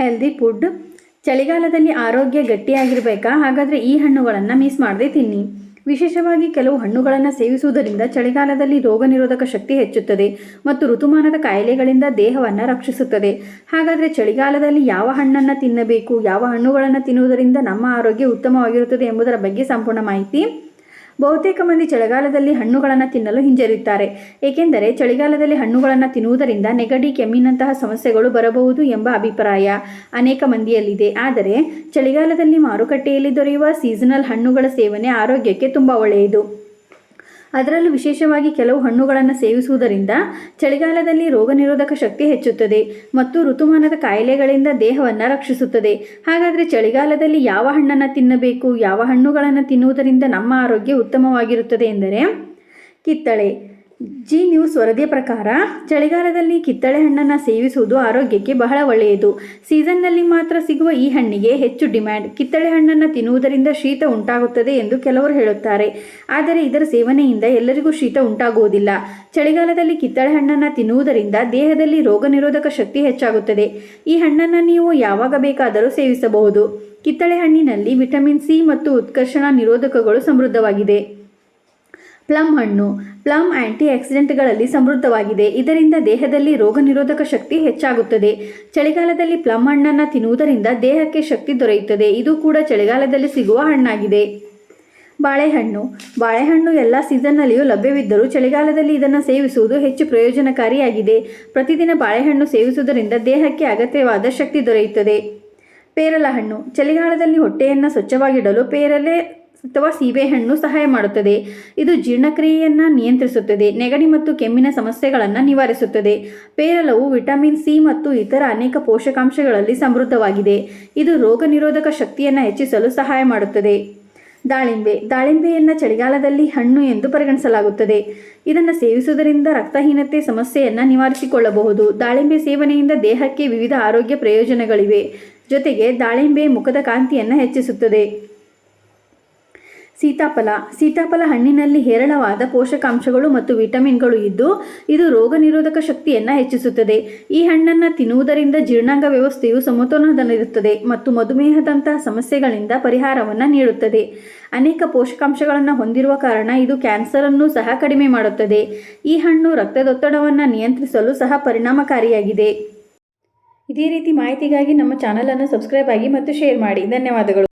Healthy food ಚಳಿಗಾಲದಲ್ಲಿ ಆರೋಗ್ಯ ಗಟ್ಟಿಯಾಗಿರಬೇಕಾ? ಹಾಗಾದರೆ ಈ ಹಣ್ಣುಗಳನ್ನು ಮಿಸ್ ಮಾಡದೆ ತಿನ್ನಿ. ವಿಶೇಷವಾಗಿ ಕೆಲವು ಹಣ್ಣುಗಳನ್ನು ಸೇವಿಸುವುದರಿಂದ ಚಳಿಗಾಲದಲ್ಲಿ ರೋಗ ನಿರೋಧಕ ಶಕ್ತಿ ಹೆಚ್ಚುತ್ತದೆ ಮತ್ತು ಋತುಮಾನದ ಕಾಯಿಲೆಗಳಿಂದ ದೇಹವನ್ನು ರಕ್ಷಿಸುತ್ತದೆ. ಹಾಗಾದರೆ ಚಳಿಗಾಲದಲ್ಲಿ ಯಾವ ಹಣ್ಣನ್ನು ತಿನ್ನಬೇಕು? ಯಾವ ಹಣ್ಣುಗಳನ್ನು ತಿನ್ನುವುದರಿಂದ ನಮ್ಮ ಆರೋಗ್ಯ ಉತ್ತಮವಾಗಿರುತ್ತದೆ ಎಂಬುದರ ಬಗ್ಗೆ ಸಂಪೂರ್ಣ ಮಾಹಿತಿ ಬಹುತೇಕ ಮಂದಿ ಚಳಿಗಾಲದಲ್ಲಿ ಹಣ್ಣುಗಳನ್ನು ತಿನ್ನಲು ಹಿಂಜರಿಯುತ್ತಾರೆ. ಏಕೆಂದರೆ ಚಳಿಗಾಲದಲ್ಲಿ ಹಣ್ಣುಗಳನ್ನು ತಿನ್ನುವುದರಿಂದ ನೆಗಡಿ, ಕೆಮ್ಮಿನಂತಹ ಸಮಸ್ಯೆಗಳು ಬರಬಹುದು ಎಂಬ ಅಭಿಪ್ರಾಯ ಅನೇಕ ಮಂದಿಯಲ್ಲಿದೆ. ಆದರೆ ಚಳಿಗಾಲದಲ್ಲಿ ಮಾರುಕಟ್ಟೆಯಲ್ಲಿ ದೊರೆಯುವ ಸೀಸನಲ್ ಹಣ್ಣುಗಳ ಸೇವನೆ ಆರೋಗ್ಯಕ್ಕೆ ತುಂಬ ಒಳ್ಳೆಯದು. ಅದರಲ್ಲೂ ವಿಶೇಷವಾಗಿ ಕೆಲವು ಹಣ್ಣುಗಳನ್ನು ಸೇವಿಸುವುದರಿಂದ ಚಳಿಗಾಲದಲ್ಲಿ ರೋಗ ನಿರೋಧಕ ಶಕ್ತಿ ಹೆಚ್ಚುತ್ತದೆ ಮತ್ತು ಋತುಮಾನದ ಕಾಯಿಲೆಗಳಿಂದ ದೇಹವನ್ನು ರಕ್ಷಿಸುತ್ತದೆ. ಹಾಗಾದರೆ ಚಳಿಗಾಲದಲ್ಲಿ ಯಾವ ಹಣ್ಣನ್ನು ತಿನ್ನಬೇಕು, ಯಾವ ಹಣ್ಣುಗಳನ್ನು ತಿನ್ನುವುದರಿಂದ ನಮ್ಮ ಆರೋಗ್ಯ ಉತ್ತಮವಾಗಿರುತ್ತದೆ ಎಂದರೆ ಕಿತ್ತಳೆ. ಜಿ ನ್ಯೂಸ್ ವರದಿಯ ಪ್ರಕಾರ, ಚಳಿಗಾಲದಲ್ಲಿ ಕಿತ್ತಳೆ ಹಣ್ಣನ್ನು ಸೇವಿಸುವುದು ಆರೋಗ್ಯಕ್ಕೆ ಬಹಳ ಒಳ್ಳೆಯದು. ಸೀಸನ್ನಲ್ಲಿ ಮಾತ್ರ ಸಿಗುವ ಈ ಹಣ್ಣಿಗೆ ಹೆಚ್ಚು ಡಿಮ್ಯಾಂಡ್. ಕಿತ್ತಳೆ ಹಣ್ಣನ್ನು ತಿನ್ನುವುದರಿಂದ ಶೀತ ಉಂಟಾಗುತ್ತದೆ ಎಂದು ಕೆಲವರು ಹೇಳುತ್ತಾರೆ. ಆದರೆ ಇದರ ಸೇವನೆಯಿಂದ ಎಲ್ಲರಿಗೂ ಶೀತ ಉಂಟಾಗುವುದಿಲ್ಲ. ಚಳಿಗಾಲದಲ್ಲಿ ಕಿತ್ತಳೆ ಹಣ್ಣನ್ನು ತಿನ್ನುವುದರಿಂದ ದೇಹದಲ್ಲಿ ರೋಗ ನಿರೋಧಕ ಶಕ್ತಿ ಹೆಚ್ಚಾಗುತ್ತದೆ. ಈ ಹಣ್ಣನ್ನು ನೀವು ಯಾವಾಗ ಬೇಕಾದರೂ ಸೇವಿಸಬಹುದು. ಕಿತ್ತಳೆ ಹಣ್ಣಿನಲ್ಲಿ ವಿಟಮಿನ್ ಸಿ ಮತ್ತು ಉತ್ಕರ್ಷಣ ನಿರೋಧಕಗಳು ಸಮೃದ್ಧವಾಗಿದೆ. ಪ್ಲಮ್ ಹಣ್ಣು. ಪ್ಲಮ್ ಆಂಟಿ ಆಕ್ಸಿಡೆಂಟ್ಗಳಲ್ಲಿ ಸಮೃದ್ಧವಾಗಿದೆ. ಇದರಿಂದ ದೇಹದಲ್ಲಿ ರೋಗ ನಿರೋಧಕ ಶಕ್ತಿ ಹೆಚ್ಚಾಗುತ್ತದೆ. ಚಳಿಗಾಲದಲ್ಲಿ ಪ್ಲಮ್ ಹಣ್ಣನ್ನು ತಿನ್ನುವುದರಿಂದ ದೇಹಕ್ಕೆ ಶಕ್ತಿ ದೊರೆಯುತ್ತದೆ. ಇದು ಕೂಡ ಚಳಿಗಾಲದಲ್ಲಿ ಸಿಗುವ ಹಣ್ಣಾಗಿದೆ. ಬಾಳೆಹಣ್ಣು. ಬಾಳೆಹಣ್ಣು ಎಲ್ಲ ಸೀಸನ್ನಲ್ಲಿಯೂ ಲಭ್ಯವಿದ್ದರೂ ಚಳಿಗಾಲದಲ್ಲಿ ಇದನ್ನು ಸೇವಿಸುವುದು ಹೆಚ್ಚು ಪ್ರಯೋಜನಕಾರಿಯಾಗಿದೆ. ಪ್ರತಿದಿನ ಬಾಳೆಹಣ್ಣು ಸೇವಿಸುವುದರಿಂದ ದೇಹಕ್ಕೆ ಅಗತ್ಯವಾದ ಶಕ್ತಿ ದೊರೆಯುತ್ತದೆ. ಪೇರಲ ಹಣ್ಣು ಚಳಿಗಾಲದಲ್ಲಿ ಹೊಟ್ಟೆಯನ್ನು ಸ್ವಚ್ಛವಾಗಿಡಲು ಪೇರಲೆ ಅಥವಾ ಸೀಬೆಹಣ್ಣು ಸಹಾಯ ಮಾಡುತ್ತದೆ. ಇದು ಜೀರ್ಣಕ್ರಿಯೆಯನ್ನು ನಿಯಂತ್ರಿಸುತ್ತದೆ. ನೆಗಡಿ ಮತ್ತು ಕೆಮ್ಮಿನ ಸಮಸ್ಯೆಗಳನ್ನು ನಿವಾರಿಸುತ್ತದೆ. ಪೇರಲವು ವಿಟಮಿನ್ ಸಿ ಮತ್ತು ಇತರ ಅನೇಕ ಪೋಷಕಾಂಶಗಳಲ್ಲಿ ಸಮೃದ್ಧವಾಗಿದೆ. ಇದು ರೋಗ ನಿರೋಧಕ ಶಕ್ತಿಯನ್ನು ಹೆಚ್ಚಿಸಲು ಸಹಾಯ ಮಾಡುತ್ತದೆ. ದಾಳಿಂಬೆ. ದಾಳಿಂಬೆಯನ್ನು ಚಳಿಗಾಲದಲ್ಲಿ ಹಣ್ಣು ಎಂದು ಪರಿಗಣಿಸಲಾಗುತ್ತದೆ. ಇದನ್ನು ಸೇವಿಸುವುದರಿಂದ ರಕ್ತಹೀನತೆ ಸಮಸ್ಯೆಯನ್ನು ನಿವಾರಿಸಿಕೊಳ್ಳಬಹುದು. ದಾಳಿಂಬೆ ಸೇವನೆಯಿಂದ ದೇಹಕ್ಕೆ ವಿವಿಧ ಆರೋಗ್ಯ ಪ್ರಯೋಜನಗಳಿವೆ. ಜೊತೆಗೆ ದಾಳಿಂಬೆ ಮುಖದ ಕಾಂತಿಯನ್ನು ಹೆಚ್ಚಿಸುತ್ತದೆ. ಸೀತಾಫಲ. ಸೀತಾಫಲ ಹಣ್ಣಿನಲ್ಲಿ ಹೇರಳವಾದ ಪೋಷಕಾಂಶಗಳು ಮತ್ತು ವಿಟಮಿನ್ಗಳು ಇದ್ದು, ಇದು ರೋಗ ನಿರೋಧಕ ಶಕ್ತಿಯನ್ನು ಹೆಚ್ಚಿಸುತ್ತದೆ. ಈ ಹಣ್ಣನ್ನು ತಿನ್ನುವುದರಿಂದ ಜೀರ್ಣಾಂಗ ವ್ಯವಸ್ಥೆಯು ಸಮತೋಲನದಲ್ಲಿರುತ್ತದೆ ಮತ್ತು ಮಧುಮೇಹದಂತಹ ಸಮಸ್ಯೆಗಳಿಂದ ಪರಿಹಾರವನ್ನು ನೀಡುತ್ತದೆ. ಅನೇಕ ಪೋಷಕಾಂಶಗಳನ್ನು ಹೊಂದಿರುವ ಕಾರಣ ಇದು ಕ್ಯಾನ್ಸರನ್ನು ಸಹ ಕಡಿಮೆ ಮಾಡುತ್ತದೆ. ಈ ಹಣ್ಣು ರಕ್ತದೊತ್ತಡವನ್ನು ನಿಯಂತ್ರಿಸಲು ಸಹ ಪರಿಣಾಮಕಾರಿಯಾಗಿದೆ. ಇದೇ ರೀತಿ ಮಾಹಿತಿಗಾಗಿ ನಮ್ಮ ಚಾನಲನ್ನು ಸಬ್ಸ್ಕ್ರೈಬ್ ಆಗಿ ಮತ್ತು ಶೇರ್ ಮಾಡಿ. ಧನ್ಯವಾದಗಳು.